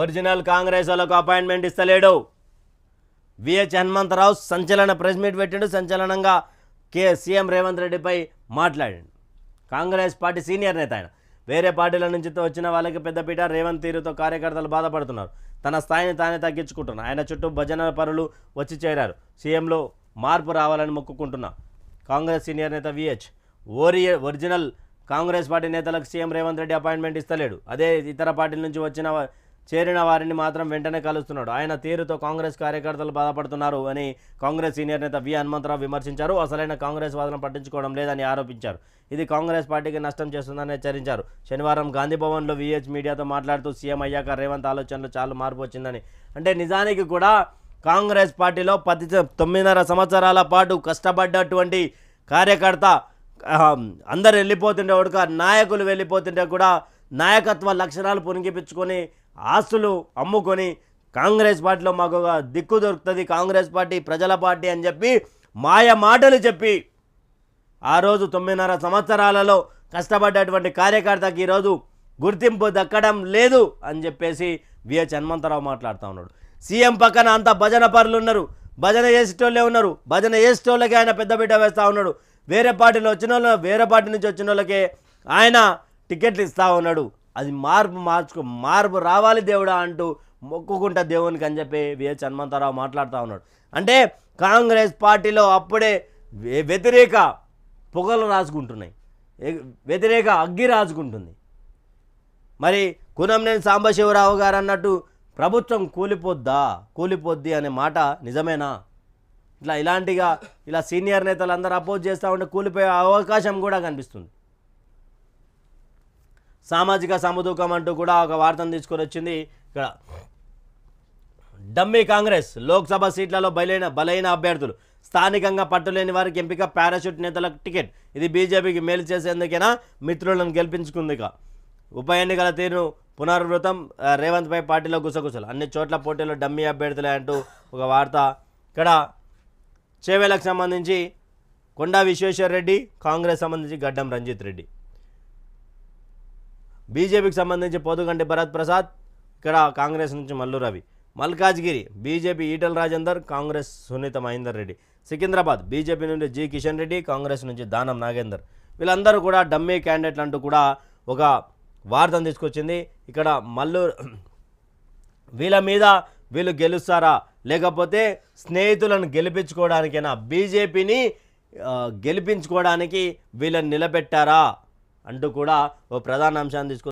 Original Congress వాళ్ళకు appointment ఇస్తలేడు. VH Hanumantharao సంచలన press meet పెట్టిండు సంచలనంగా కే సీఎం రేవంత్ రెడ్డిపై మాట్లాడిండు. కాంగ్రెస్ పార్టీ సీనియర్ నేత ఆయన. వేరే పార్టీల నుంచి వచ్చిన వాళ్ళకి పెద్దపీట రేవంత్ తీరుతో కార్యకర్తలు బాధపడుతున్నారు. తన స్థాయిని తానే తగ్గించుకుంటున్నారు ఆయన చుట్టూ భజన పరులు వచ్చి చేరారు. సీఎంలో మార్పు రావాలని మొక్కుకుంటున్నా. కాంగ్రెస్ సీనియర్ నేత విహెచ్ ఓరి ఒరిజినల్ కాంగ్రెస్ పార్టీ నేతలకు సీఎం రేవంత్ రెడ్డి అపాయింట్మెంట్ ఇస్తలేడు. అదే ఇతర పార్టీల నుంచి వచ్చిన చేరిన వారిని మాత్రం వెంటనే కలుస్తున్నాడు. ఆయన తీరుతో కాంగ్రెస్ కార్యకర్తలు బాధపడుతున్నారు అని కాంగ్రెస్ సీనియర్ నేత వి హనుమంతరావు విమర్శించారు. అసలైన కాంగ్రెస్ వాదన పట్టించుకోవడం లేదని ఆరోపించారు. ఇది కాంగ్రెస్ పార్టీకి నష్టం చేస్తుందని హెచ్చరించారు. శనివారం గాంధీ భవన్లో విహెచ్ మీడియాతో మాట్లాడుతూ సీఎం అయ్యాక రేవంత్ ఆలోచనలు చాలా మార్పు వచ్చిందని. అంటే నిజానికి కూడా కాంగ్రెస్ పార్టీలో పది తొమ్మిదిన్నర సంవత్సరాల పాటు కష్టపడ్డటువంటి కార్యకర్త అందరు వెళ్ళిపోతుంటే ఉడక నాయకులు వెళ్ళిపోతుంటే కూడా నాయకత్వ లక్షణాలు పునిగిపించుకొని ఆస్తులు అమ్ముకొని కాంగ్రెస్ పార్టీలో మాకు దిక్కు దొరుకుతుంది. కాంగ్రెస్ పార్టీ ప్రజల పార్టీ అని చెప్పి మాయ మాటలు చెప్పి ఆ రోజు తొమ్మిదిన్నర సంవత్సరాలలో కష్టపడ్డటువంటి కార్యకర్తకి ఈరోజు గుర్తింపు దక్కడం లేదు అని చెప్పేసి విహెచ్ హనుమంతరావు మాట్లాడుతూ ఉన్నాడు. సీఎం పక్కన అంత భజన పరులు ఉన్నారు. భజన చేసేటోళ్ళే ఉన్నారు. భజన చేసేటోళ్ళకే ఆయన పెద్ద బిడ్డ వేస్తూ ఉన్నాడు. వేరే పార్టీలో వచ్చిన వాళ్ళు వేరే పార్టీ నుంచి వచ్చిన వాళ్ళకే ఆయన టికెట్లు ఇస్తూ ఉన్నాడు. అది మార్పు మార్చుకో మార్పు రావాలి దేవుడా అంటూ మొక్కుకుంటా దేవునికి అని చెప్పి విహెచ్ హనుమంతరావు మాట్లాడుతూ ఉన్నాడు. అంటే కాంగ్రెస్ పార్టీలో అప్పుడే వ్యతిరేక పొగలు రాసుకుంటున్నాయి వ్యతిరేక అగ్గి రాసుకుంటుంది మరి కునంనేని సాంబశివరావు గారు అన్నట్టు ప్రభుత్వం కూలిపోద్దా కూలిపోద్ది అనే మాట నిజమేనా? ఇట్లా ఇలాంటిగా ఇలా సీనియర్ నేతలు అందరూ అపోజ్ చేస్తూ ఉంటే కూలిపోయే అవకాశం కూడా కనిపిస్తుంది. సామాజిక సమతూకం అంటూ కూడా ఒక వార్తను తీసుకొని వచ్చింది ఇక్కడ. డమ్మీ కాంగ్రెస్ లోక్సభ సీట్లలో బలైన బలైన అభ్యర్థులు. స్థానికంగా పట్టులేని వారికి ఎంపిక పారాషూట్ నేతలకు టికెట్. ఇది బీజేపీకి మేలు చేసేందుకైనా? మిత్రులను గెలిపించుకుందిక ఉప ఎన్నికల తీరును పునరావృతం రేవంత్పై పార్టీలో గుసగుసలు. అన్ని చోట్ల పోటీలో డమ్మీ అభ్యర్థులే అంటూ ఒక వార్త. ఇక్కడ చేవేలకు సంబంధించి కొండా విశ్వేశ్వర్ రెడ్డి కాంగ్రెస్ సంబంధించి గడ్డం రంజిత్ రెడ్డి. బీజేపీకి సంబంధించి పోతుగంటి భరత్ ప్రసాద్ ఇక్కడ కాంగ్రెస్ నుంచి Mallu Ravi. Malkajgiri BJP Etela Rajender Congress Sunitha Mahender Reddy. Secunderabad BJP నుండి జి కిషన్ రెడ్డి కాంగ్రెస్ నుంచి దానం నాగేందర్. వీళ్ళందరూ కూడా డమ్మీ క్యాండిడేట్లు అంటూ కూడా ఒక వార్తను తీసుకొచ్చింది. ఇక్కడ మల్లు వీళ్ళ మీద వీళ్ళు గెలుస్తారా? లేకపోతే స్నేహితులను గెలిపించుకోవడానికైనా బీజేపీని గెలిపించుకోవడానికి వీళ్ళని నిలబెట్టారా? అంటూ కూడా ఓ ప్రధాన అంశాన్ని తీసుకు